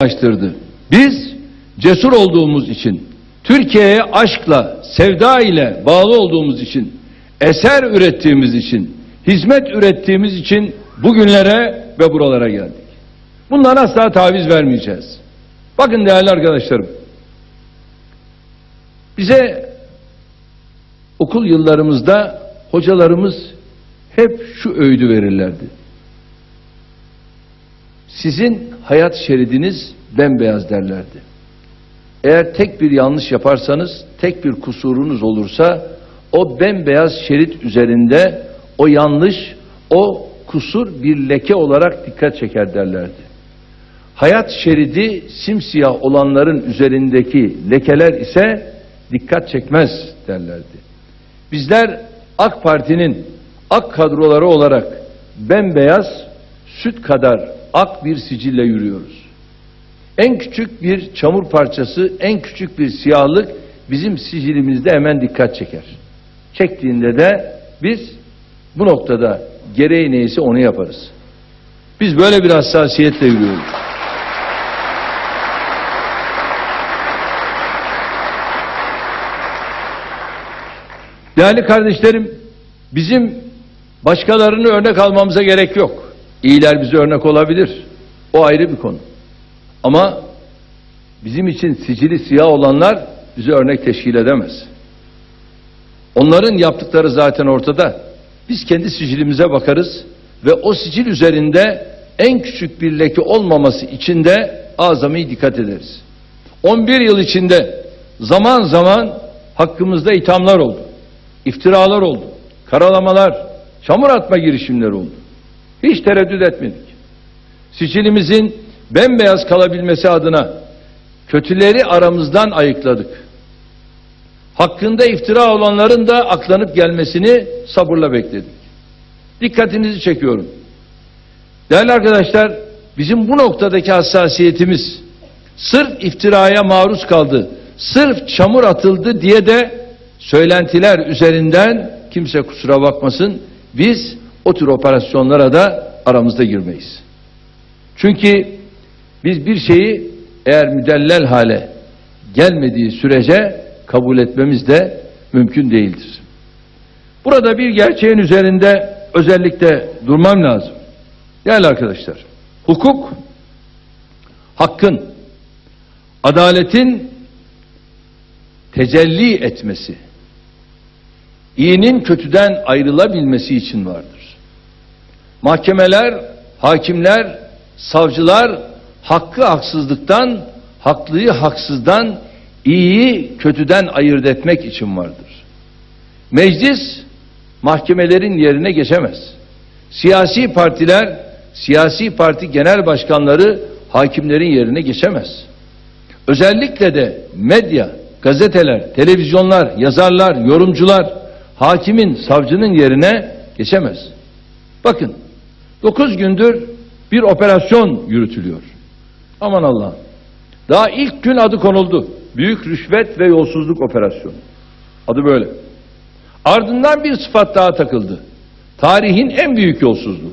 açtırdı. Biz cesur olduğumuz için, Türkiye'ye aşkla, sevda ile bağlı olduğumuz için, eser ürettiğimiz için, hizmet ürettiğimiz için bugünlere ve buralara geldik. Bundan asla taviz vermeyeceğiz. Bakın değerli arkadaşlarım, bize okul yıllarımızda hocalarımız hep şu öğüdü verirlerdi. Sizin hayat şeridiniz bembeyaz derlerdi. Eğer tek bir yanlış yaparsanız, tek bir kusurunuz olursa o bembeyaz şerit üzerinde o yanlış, o kusur bir leke olarak dikkat çeker derlerdi. Hayat şeridi simsiyah olanların üzerindeki lekeler ise dikkat çekmez derlerdi. Bizler AK Parti'nin ak kadroları olarak bembeyaz süt kadar ak bir sicille yürüyoruz. En küçük bir çamur parçası, en küçük bir siyahlık bizim sicilimizde hemen dikkat çeker. Çektiğinde de biz bu noktada gereği neyse onu yaparız. Biz böyle bir hassasiyetle yürüyoruz. Değerli kardeşlerim, bizim başkalarını örnek almamıza gerek yok. İyiler bize örnek olabilir. O ayrı bir konu. Ama bizim için sicili siyah olanlar bize örnek teşkil edemez. Onların yaptıkları zaten ortada. Biz kendi sicilimize bakarız ve o sicil üzerinde en küçük bir leke olmaması için de azami dikkat ederiz. 11 yıl içinde zaman zaman hakkımızda ithamlar oldu. iftiralar oldu. Karalamalar, çamur atma girişimleri oldu. Hiç tereddüt etmedik. Sicilimizin bembeyaz kalabilmesi adına kötüleri aramızdan ayıkladık. Hakkında iftira olanların da aklanıp gelmesini sabırla bekledik. Dikkatinizi çekiyorum. Değerli arkadaşlar, bizim bu noktadaki hassasiyetimiz sırf iftiraya maruz kaldı, sırf çamur atıldı diye de söylentiler üzerinden kimse kusura bakmasın, biz o tür operasyonlara da aramızda girmeyiz. Çünkü biz bir şeyi eğer müdellel hale gelmediği sürece kabul etmemiz de mümkün değildir. Burada bir gerçeğin üzerinde özellikle durmam lazım. Değerli arkadaşlar, hukuk, hakkın, adaletin tecelli etmesi, iyinin kötüden ayrılabilmesi için vardır. Mahkemeler, hakimler, savcılar hakkı haksızlıktan, haklıyı haksızdan, iyiyi kötüden ayırt etmek için vardır. Meclis mahkemelerin yerine geçemez. Siyasi partiler, siyasi parti genel başkanları hakimlerin yerine geçemez. Özellikle de medya, gazeteler, televizyonlar, yazarlar, yorumcular hakimin, savcının yerine geçemez. Bakın, dokuz gündür bir operasyon yürütülüyor. Aman Allah'ım. Daha ilk gün adı konuldu. Büyük rüşvet ve yolsuzluk operasyonu. Adı böyle. Ardından bir sıfat daha takıldı. Tarihin en büyük yolsuzluğu.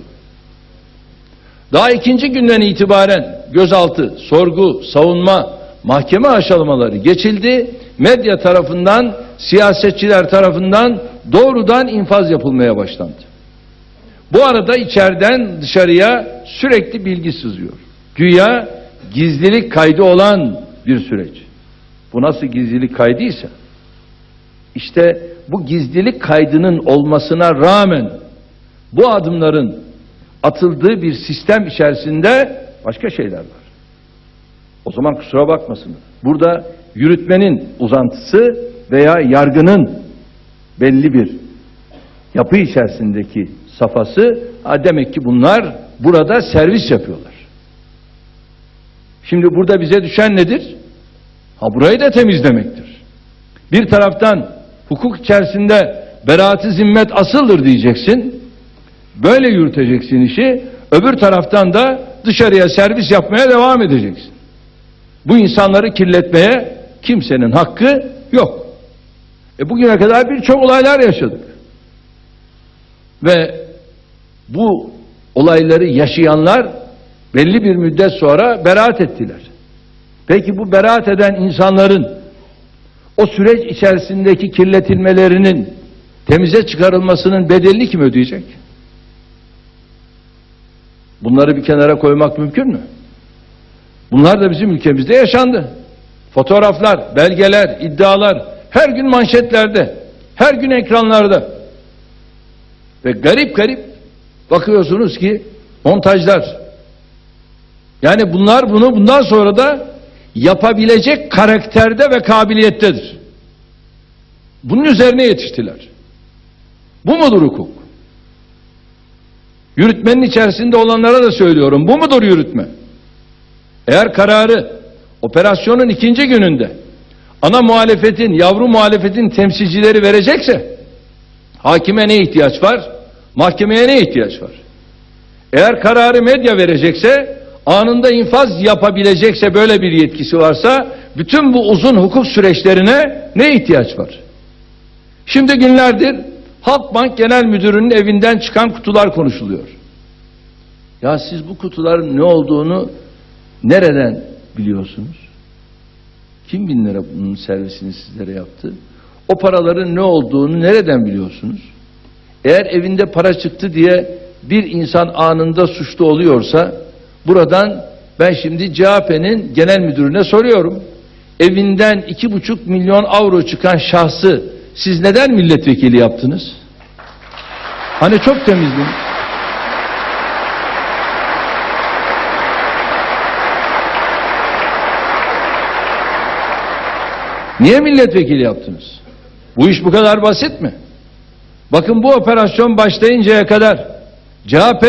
Daha ikinci günden itibaren gözaltı, sorgu, savunma, mahkeme aşılamaları geçildi. Medya tarafından, siyasetçiler tarafından doğrudan infaz yapılmaya başlandı. Bu arada içeriden dışarıya sürekli bilgi sızıyor. Güya gizlilik kaydı olan bir süreç. Bu nasıl gizlilik kaydıysa işte bu gizlilik kaydının olmasına rağmen bu adımların atıldığı bir sistem içerisinde başka şeyler var. O zaman kusura bakmasın. Burada yürütmenin uzantısı veya yargının belli bir yapı içerisindeki safhası ha demek ki bunlar burada servis yapıyorlar. Şimdi burada bize düşen nedir? Ha burayı da temizlemektir. Bir taraftan hukuk içerisinde beraat-i zimmet asıldır diyeceksin. Böyle yürüteceksin işi. Öbür taraftan da dışarıya servis yapmaya devam edeceksin. Bu insanları kirletmeye kimsenin hakkı yok. E bugüne kadar birçok olaylar yaşadık. Ve bu olayları yaşayanlar belli bir müddet sonra beraat ettiler. Peki bu beraat eden insanların o süreç içerisindeki kirletilmelerinin temize çıkarılmasının bedelini kim ödeyecek? Bunları bir kenara koymak mümkün mü? Bunlar da bizim ülkemizde yaşandı. Fotoğraflar, belgeler, iddialar her gün manşetlerde, her gün ekranlarda. Ve garip garip bakıyorsunuz ki montajlar. Yani bunlar bunu bundan sonra da yapabilecek karakterde ve kabiliyettedir. Bunun üzerine yetiştiler. Bu mudur hukuk? Yürütmenin içerisinde olanlara da söylüyorum. Bu mudur yürütme? Eğer kararı operasyonun ikinci gününde ana muhalefetin, yavru muhalefetin temsilcileri verecekse hakime ne ihtiyaç var? Mahkemeye ne ihtiyaç var? Eğer kararı medya verecekse anında infaz yapabilecekse böyle bir yetkisi varsa bütün bu uzun hukuk süreçlerine ne ihtiyaç var? Şimdi günlerdir Halkbank Genel Müdürü'nün evinden çıkan kutular konuşuluyor. Ya siz bu kutuların ne olduğunu nereden biliyorsunuz? Kim bin lira bunun servisini sizlere yaptı? O paraların ne olduğunu nereden biliyorsunuz? Eğer evinde para çıktı diye bir insan anında suçlu oluyorsa buradan ben şimdi CHP'nin genel müdürüne soruyorum. Evinden iki buçuk milyon avro çıkan şahsı siz neden milletvekili yaptınız? Hani çok temizdi. Niye milletvekili yaptınız? Bu iş bu kadar basit mi? Bakın bu operasyon başlayıncaya kadar CHP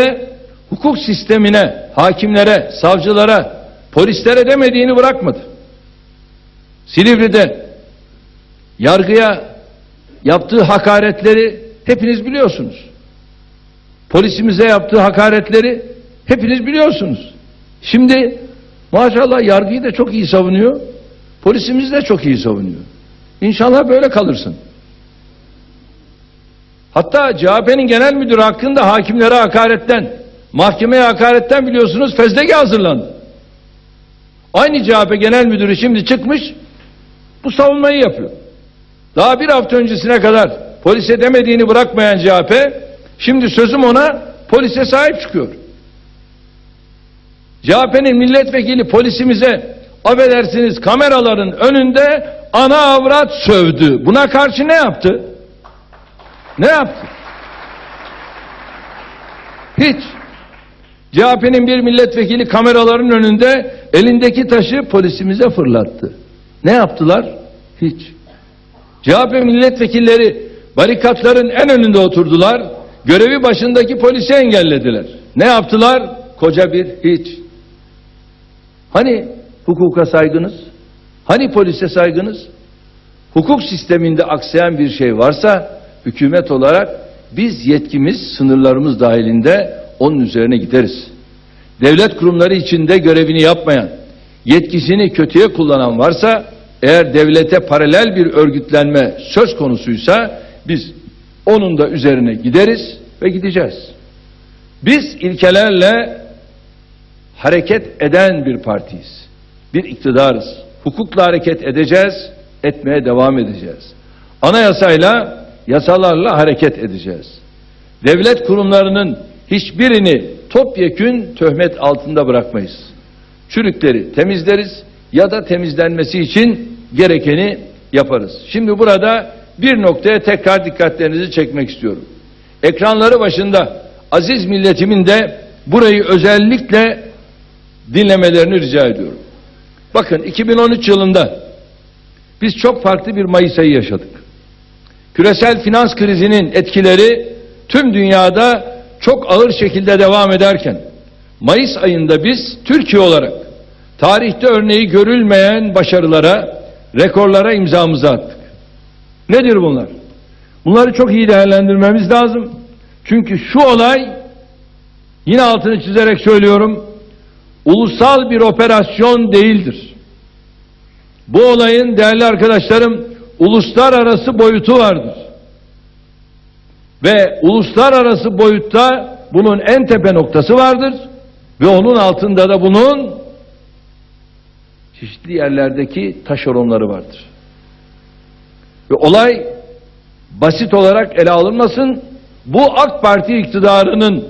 hukuk sistemine, hakimlere, savcılara, polislere demediğini bırakmadı. Silivri'de yargıya yaptığı hakaretleri hepiniz biliyorsunuz. Polisimize yaptığı hakaretleri hepiniz biliyorsunuz. Şimdi maşallah yargıyı da çok iyi savunuyor. Polisimiz de çok iyi savunuyor. İnşallah böyle kalırsın. Hatta CHP'nin genel müdürü hakkında hakimlere hakaretten, mahkemeye hakaretten biliyorsunuz fezleke hazırlandı. Aynı CHP genel müdürü şimdi çıkmış bu savunmayı yapıyor. Daha bir hafta öncesine kadar polise demediğini bırakmayan CHP şimdi sözüm ona polise sahip çıkıyor. CHP'nin milletvekili polisimize affedersiniz kameraların önünde ana avrat sövdü. Buna karşı ne yaptı? Ne yaptı? Hiç. CHP'nin bir milletvekili kameraların önünde elindeki taşı polisimize fırlattı. Ne yaptılar? Hiç. CHP milletvekilleri barikatların en önünde oturdular. Görevi başındaki polisi engellediler. Ne yaptılar? Koca bir hiç. Hani hukuka saygınız? Hani polise saygınız? Hukuk sisteminde aksayan bir şey varsa hükümet olarak biz yetkimiz sınırlarımız dahilinde onun üzerine gideriz. Devlet kurumları içinde görevini yapmayan, yetkisini kötüye kullanan varsa eğer devlete paralel bir örgütlenme söz konusuysa biz onun da üzerine gideriz ve gideceğiz. Biz ilkelerle hareket eden bir partiyiz. Bir iktidarız. Hukukla hareket edeceğiz, etmeye devam edeceğiz. Anayasayla, yasalarla hareket edeceğiz. Devlet kurumlarının hiçbirini topyekün töhmet altında bırakmayız. Çürükleri temizleriz ya da temizlenmesi için gerekeni yaparız. Şimdi burada bir noktaya tekrar dikkatlerinizi çekmek istiyorum. Ekranları başında aziz milletimin de burayı özellikle dinlemelerini rica ediyorum. Bakın 2013 yılında biz çok farklı bir Mayıs ayı yaşadık. Küresel finans krizinin etkileri tüm dünyada çok ağır şekilde devam ederken Mayıs ayında biz Türkiye olarak tarihte örneği görülmeyen başarılara, rekorlara imzamızı attık. Nedir bunlar? Bunları çok iyi değerlendirmemiz lazım. Çünkü şu olay yine altını çizerek söylüyorum ulusal bir operasyon değildir. Bu olayın değerli arkadaşlarım uluslararası boyutu vardır. Ve uluslararası boyutta bunun en tepe noktası vardır ve onun altında da bunun çeşitli yerlerdeki taşeronları vardır. Ve olay basit olarak ele alınmasın. Bu AK Parti iktidarının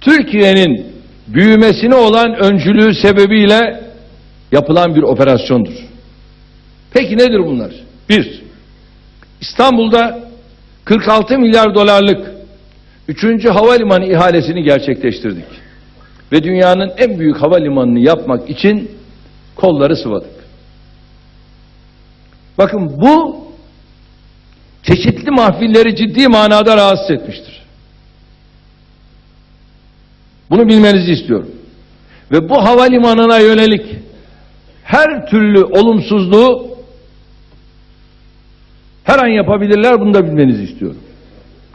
Türkiye'nin büyümesine olan öncülüğü sebebiyle yapılan bir operasyondur. Peki nedir bunlar? Bir, İstanbul'da 46 milyar dolarlık 3. havalimanı ihalesini gerçekleştirdik. Ve dünyanın en büyük havalimanını yapmak için kolları sıvadık. Bakın bu çeşitli mahfilleri ciddi manada rahatsız etmiştir. Bunu bilmenizi istiyorum. Ve bu havalimanına yönelik her türlü olumsuzluğu her an yapabilirler bunu da bilmenizi istiyorum.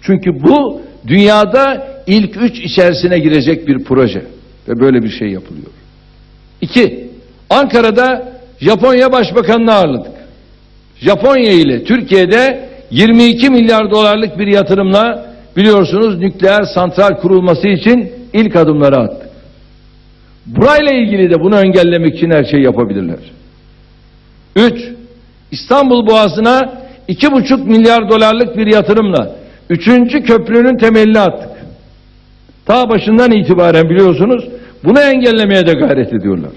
Çünkü bu dünyada ilk üç içerisine girecek bir proje ve böyle bir şey yapılıyor. İki, Ankara'da Japonya Başbakanı'nı ağırladık. Japonya ile Türkiye'de 22 milyar dolarlık bir yatırımla biliyorsunuz nükleer santral kurulması için ilk adımları attık. Burayla ilgili de bunu engellemek için her şeyi yapabilirler. Üç, İstanbul Boğazı'na iki buçuk milyar dolarlık bir yatırımla üçüncü köprünün temelini attık. Ta başından itibaren biliyorsunuz bunu engellemeye de gayret ediyorlar.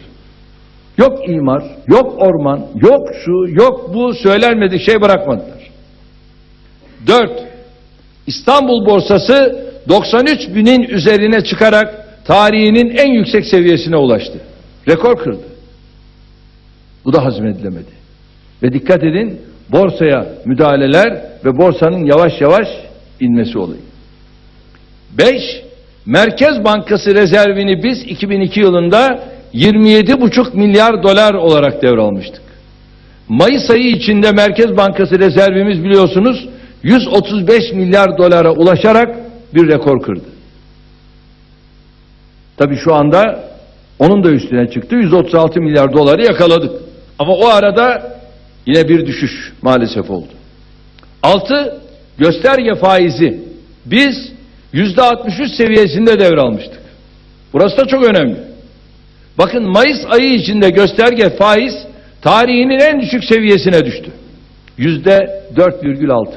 Yok imar, yok orman, yok şu, yok bu söylenmedik şey bırakmadılar. Dört, İstanbul borsası 93 binin üzerine çıkarak tarihinin en yüksek seviyesine ulaştı. Rekor kırdı. Bu da hazmedilemedi. Ve dikkat edin borsaya müdahaleler ve borsanın yavaş yavaş inmesi olayı. Beş, Merkez Bankası rezervini biz 2002 yılında 27,5 milyar dolar olarak devralmıştık. Mayıs ayı içinde Merkez Bankası rezervimiz biliyorsunuz 135 milyar dolara ulaşarak bir rekor kırdı. Tabii şu anda onun da üstüne çıktı. 136 milyar doları yakaladık. Ama o arada yine bir düşüş maalesef oldu. Altı, gösterge faizi. Biz yüzde 63 seviyesinde devralmıştık. Burası da çok önemli. Bakın Mayıs ayı içinde gösterge faiz tarihinin en düşük seviyesine düştü. Yüzde 4,6.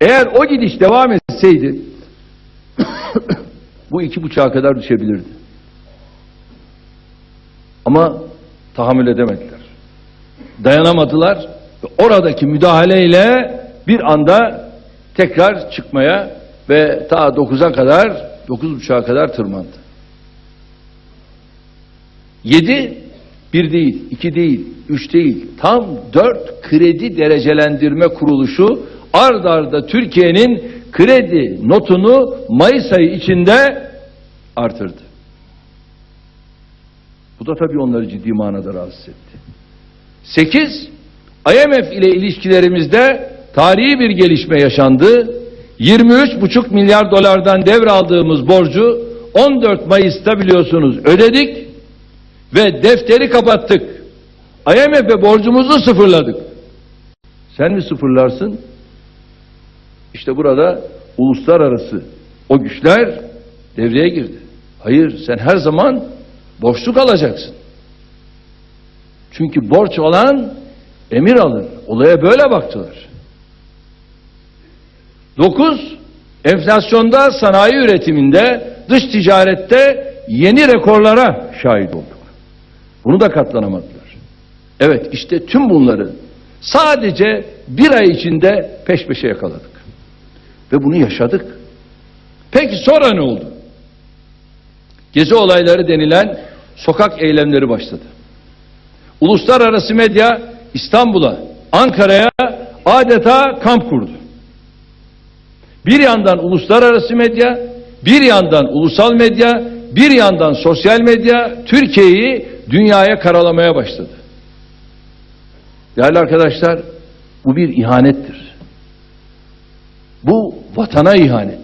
Eğer o gidiş devam etseydi bu iki buçuğa kadar düşebilirdi. Ama tahammül edemediler. Dayanamadılar ve oradaki müdahaleyle bir anda tekrar çıkmaya ve ta 9'a kadar 9.5'a kadar tırmandı. 7 bir değil, iki değil, üç değil, tam dört kredi derecelendirme kuruluşu ard arda Türkiye'nin kredi notunu Mayıs ayı içinde artırdı. Bu da tabii onları ciddi manada rahatsız etti. Sekiz, IMF ile ilişkilerimizde tarihi bir gelişme yaşandı. 23,5 milyar dolardan devraldığımız borcu 14 Mayıs'ta biliyorsunuz ödedik ve defteri kapattık. IMF'e borcumuzu sıfırladık. Sen mi sıfırlarsın? İşte burada uluslararası o güçler devreye girdi. Hayır sen her zaman borçluk alacaksın. Çünkü borç olan emir alır. Olaya böyle baktılar. Dokuz, enflasyonda sanayi üretiminde, dış ticarette yeni rekorlara şahit olduk. Bunu da katlanamadılar. Evet işte tüm bunları sadece bir ay içinde peş peşe yakaladık. Ve bunu yaşadık. Peki sonra ne oldu? Gezi olayları denilen sokak eylemleri başladı. Uluslararası medya İstanbul'a, Ankara'ya adeta kamp kurdu. Bir yandan uluslararası medya, bir yandan ulusal medya, bir yandan sosyal medya Türkiye'yi dünyaya karalamaya başladı. Değerli arkadaşlar, bu bir ihanettir. Bu vatana ihanet.